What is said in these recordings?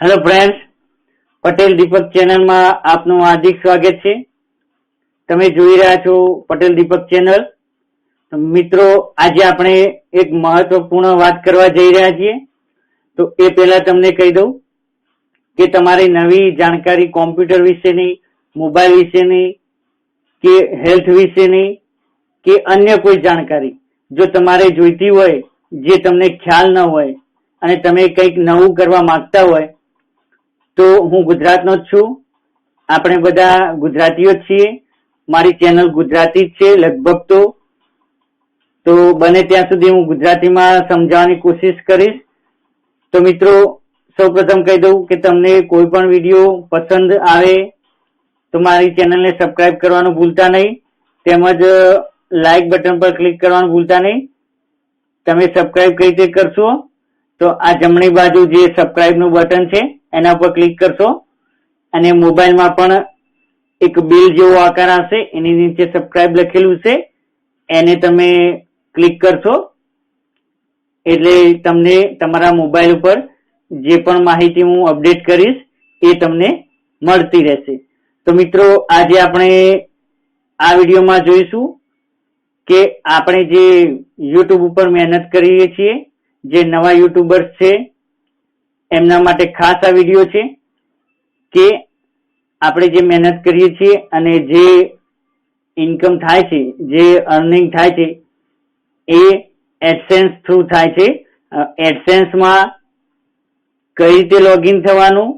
Hello friends Patel દીપક ચેનલમાં આપનું હાર્દિક સ્વાગત છે. તમે જોઈ રહ્યા છો પટેલ દીપક ચેનલ મિત્રો, આજે આપણે એક મહત્વપૂર્ણ વાત કરવા જઈ રહ્યા છીએ. તો એ પહેલા તમને કહી દઉં કે તમારી નવી જાણકારી કોમ્પ્યુટર વિશેની, મોબાઈલ વિશેની, કે હેલ્થ વિશેની, કે અન્ય કોઈ જાણકારી જો તમારે જોઈતી હોય, જે તમને ખ્યાલ ન હોય અને તમે કંઈક નવું કરવા માંગતા હોય તો હું ગુજરાતનો જ છું. આપણે બધા ગુજરાતીઓ છીએ. મારી ચેનલ ગુજરાતી છે, લગભગ તો. તો બને ત્યાં સુધી હું ગુજરાતીમાં સમજાવવાની કોશિશ કરીશ. તો મિત્રો, સૌપ્રથમ કહી દઉં કે તમને કોઈ પણ વીડિયો પસંદ આવે, તો મારી ચેનલને સબસ્ક્રાઇબ કરવાનું ભૂલતા નહીં. તેમજ લાઇક બટન પર ક્લિક કરવાનું ભૂલતા નહીં. તમે સબસ્ક્રાઇબ કઈ રીતે કરશો? તો આ જમણી બાજુ જે સબસ્ક્રાઇબનું બટન છે, એના ઉપર ક્લિક કરશો. અને મોબાઈલમાં પણ એક બિલ જેવો આકાર આવશે, એની નીચે સબસ્ક્રાઇબ લખેલું છે. એને તમે ક્લિક કરશો. એટલે તમને તમારા મોબાઈલ ઉપર જે પણ માહિતી હું અપડેટ કરીશ, એ તમને મળતી રહેશે. તો મિત્રો, આજે આપણે આ વિડીયોમાં જોઈશું કે આપણે જે યુટ્યુબ ઉપર મહેનત કરીએ છીએ જે નવા યુટ્યુબર્સ છે, એમના માટે ખાસ આ વીડિયો છે કે આપણે જે મહેનત કરીએ છીએ અને જે ઇન્કમ થાય છે, જે અર્નિંગ થાય છે, એ એડસેન્સ થ્રુ થાય છે. એડસેન્સમાં કઈ રીતે લોગિન થવાનું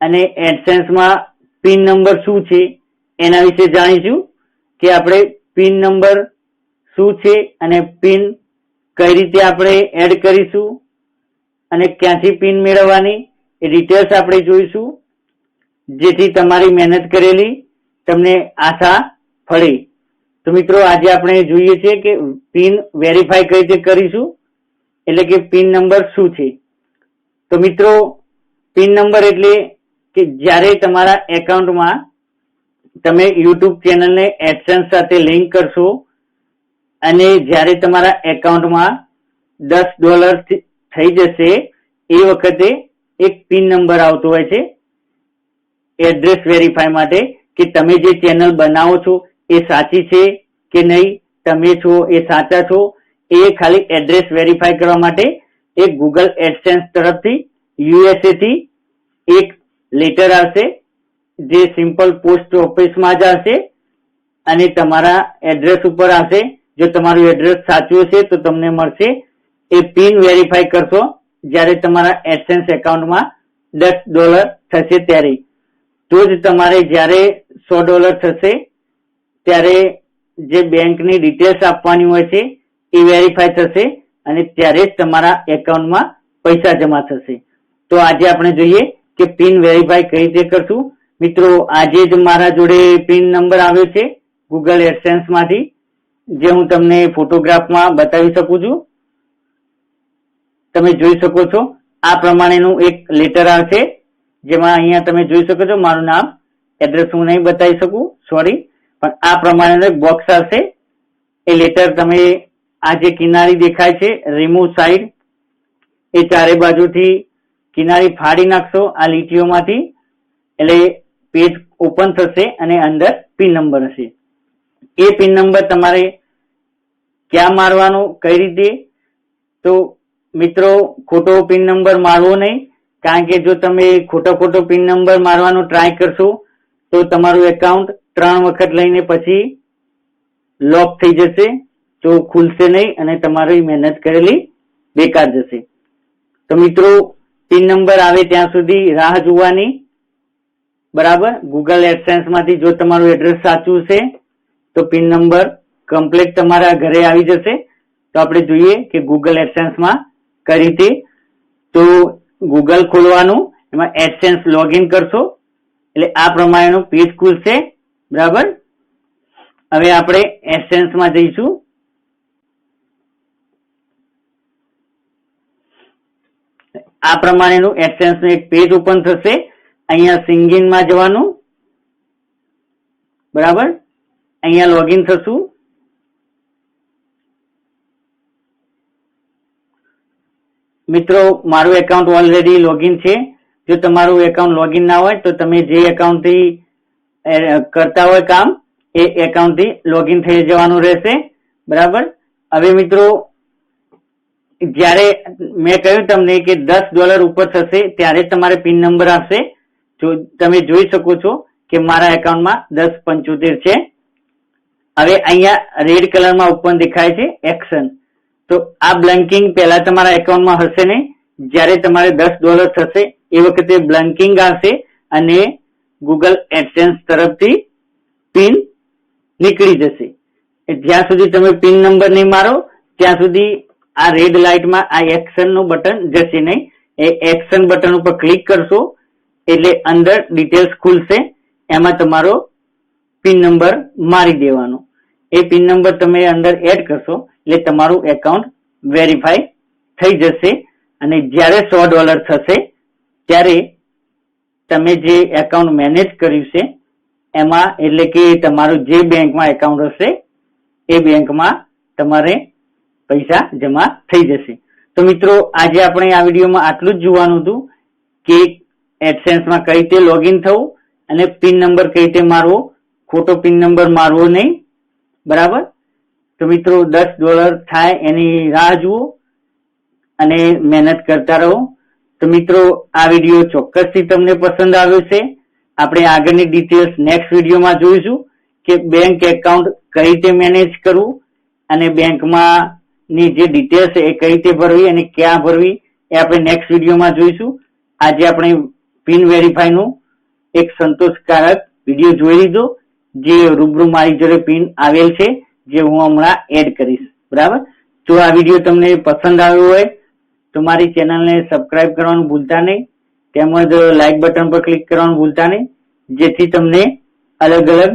અને એડસેન્સમાં પિન નંબર શું છે, એના વિશે જાણીશું કે આપણે પિન નંબર શું છે અને પિન કઈ રીતે આપણે એડ કરીશું અને ક્યાંથી પિન મેળવવાની એ ડિટેલ્સ આપણે જોઈશું. જેથી તમારી મહેનત કરેલી તમને આશા ફળી. તો મિત્રો, આજે આપણે જોઈએ છીએ કે પિન વેરીફાઈ કઈ રીતે કરીશું? એટલે કે પિન નંબર શું છે? તો મિત્રો પિન નંબર એટલે કે જ્યારે તમારા એકાઉન્ટમાં તમે યુટ્યુબ ચેનલને એડસન્સ સાથે લિંક કરશો અને જ્યારે તમારા એકાઉન્ટમાં દસ ડોલર થઈ જશે, એ વખતે એક પિન નંબર આવતો હોય છે, એડ્રેસ વેરીફાઈ માટે, કે તમે જે ચેનલ બનાવો છો, એ સાચી છે કે નહીં, તમે છો, એ સાચા છો, એ ખાલી એડ્રેસ વેરીફાઈ કરવા માટે એક ગૂગલ એડસેન્સ તરફથી યુએસએ થી એક લેટર આવશે, જે સિમ્પલ પોસ્ટ ઓફિસમાં જ આવશે, અને તમારા એડ્રેસ ઉપર આવશે જો તમારું એડ્રેસ સાચું હશે તો તમને મળશે. એ પિન વેરીફાઈ કરશો. જ્યારે તમારા એડસેન્સ એકાઉન્ટમાં દસ ડોલર થશે ત્યારે. તો જ તમારે જ્યારે સો ડોલર થશે, ત્યારે જે બેંકની ડિટેલ્સ આપવાની હોય છે, એ વેરીફાઈ થશે અને ત્યારે જ તમારા એકાઉન્ટમાં પૈસા જમા થશે. તો આજે આપણે જોઈએ કે પિન વેરીફાઈ કઈ રીતે કરશું. મિત્રો, આજે જ મારા જોડે પિન નંબર આવ્યો છે ગૂગલ એડસેન્સમાંથી. જે હું તમને ફોટોગ્રાફમાં બતાવી શકું છું. તમે જોઈ શકો છો. આ પ્રમાણેનું એક લેટર આવશે. જેમાં અહીંયા તમે જોઈ શકો છો. મારું નામ, એડ્રેસ હું નહીં બતાવી શકું. સોરી પણ આ પ્રમાણેનું એક બોક્સ આવશે. એ લેટર તમે, આ જે કિનારી દેખાય છે રિમૂવ સાઈડ, એ ચારે બાજુથી કિનારી ફાડી નાખશો આ લીટીઓમાંથી. એટલે પેજ ઓપન થશે અને અંદર પિન નંબર હશે. એ પિન નંબર તમારે ક્યાં મારવાનો, કઈ રીતે? તો મિત્રો, ખોટો પિન નંબર મારવો નહીં, કારણ કે જો તમે ખોટો ખોટો પિન નંબર મારવાનો ટ્રાય કરશો, તો તમારું એકાઉન્ટ ત્રણ વખત લઈને પછી લોક થઈ જશે, તો ખુલશે નહીં અને તમારી મહેનત કરેલી બેકાર જશે. તો મિત્રો, પિન નંબર આવે ત્યાં સુધી રાહ જોવાની. બરાબર? ગૂગલ એડસેન્સમાંથી જો તમારું એડ્રેસ સાચું છે તો પિન નંબર કમ્પ્લીટ તમારા ઘરે આવી જશે. તો આપણે જોઈએ કે ગૂગલ એડસેન્સમાં કઈ રીતે તો ગૂગલ ખોલવાનું, એમાં એડસેન્સ લોગિન કરશો. એટલે આ પ્રમાણેનું પેજ ખુલશે. બરાબર? હવે આપણે એડસેન્સમાં જઈશું. આ પ્રમાણેનું એડસેન્સનું એક પેજ ઓપન થશે. અહીંયા સિંગિંગમાં જવાનું. બરાબર? અહીંયા લોગિન થશું. મિત્રો, મારું એકાઉન્ટ ઓલરેડી લોગિન છે. જો તમારું એકાઉન્ટ લોગિન ના હોય, તો તમે જે એકાઉન્ટથી કરતા હોય કામ, એ એકાઉન્ટથી લોગિન થઈ જવાનું રહેશે. બરાબર? હવે મિત્રો, જ્યારે મેં કહ્યું તમને કે દસ ડોલર ઉપર થશે, ત્યારે તમારે પિન નંબર આપશે. જો, તમે જોઈ શકો છો કે મારા એકાઉન્ટમાં દસ પંચોતેર છે. હવે અહીંયા રેડ કલરમાં ઉપર દેખાય છે એક્શન તો આ બ્લન્કિંગ પહેલા તમારા એકાઉન્ટમાં હશે નહીં. જ્યારે તમારે દસ ડોલર થશે, એ વખતે બ્લન્કિંગ આવશે અને ગૂગલ એડસેન્સ તરફથી પિન નીકળી જશે. જ્યાં સુધી તમે પિન નંબર નહીં મારો, ત્યાં સુધી આ રેડ લાઇટમાં આ એક્શનનું બટન જશે નહીં. એ એક્શન બટન ઉપર ક્લિક કરશો, એટલે અંદર ડિટેલ્સ ખુલશે. એમાં તમારો પિન નંબર મારી દેવાનો. એ પિન નંબર તમે અંદર એડ કરશો, એટલે તમારું એકાઉન્ટ વેરીફાઈ થઈ જશે. અને જ્યારે સો ડોલર થશે, ત્યારે તમે જે એકાઉન્ટ મેનેજ કર્યું છે, એમાં એટલે કે તમારું જે બેંકમાં એકાઉન્ટ હશે, એ બેંકમાં તમારે પૈસા જમા થઈ જશે. તો મિત્રો, આજે આપણે આ વિડીયોમાં આટલું જ જોવાનું હતું કે એડસેન્સમાં કઈ રીતે લોગિન થવું અને પિન નંબર કઈ રીતે મારવો. ખોટો પિન નંબર મારવો નહીં. બરાબર? તો મિત્રો, દસ ડોલર થાય એની રાહ જુઓ અને મહેનત કરતા રહો. તો મિત્રો, આ વીડિયો ચોક્કસથી તમને પસંદ આવ્યો છે. આપણે આગળની ડિટેલ્સ નેક્સ્ટ વિડીયોમાં જોઈશું કે બેંક એકાઉન્ટ કઈ રીતે મેનેજ કરવું અને બેંકમાં ની જે ડિટેલ્સ છે એ કઈ રીતે ભરવી અને ક્યાં ભરવી એ આપણે નેક્સ્ટ વિડીયોમાં જોઈશું. આજે આપણે પિન વેરીફાઈ નું એક સંતોષકારક વીડિયો જોઈ લીધો. જે રૂબરૂ મારી જોડે પિન આવેલ છે, જે હું હમણાં એડ કરીશ. બરાબર? જો આ વીડિયો તમને પસંદ આવ્યો હોય, તો મારી ચેનલને સબસ્ક્રાઇબ કરવાનું ભૂલતા નહીં, તેમજ લાઇક બટન પર ક્લિક કરવાનું ભૂલતા નહીં, જેથી તમને અલગ અલગ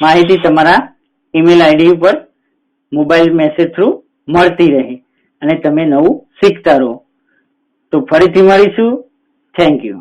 માહિતી તમારા ઈમેલ આઈડી ઉપર મોબાઈલ મેસેજ થ્રુ મળતી રહે અને તમે નવું શીખતા રહો. તો ફરીથી મળીશું. Thank you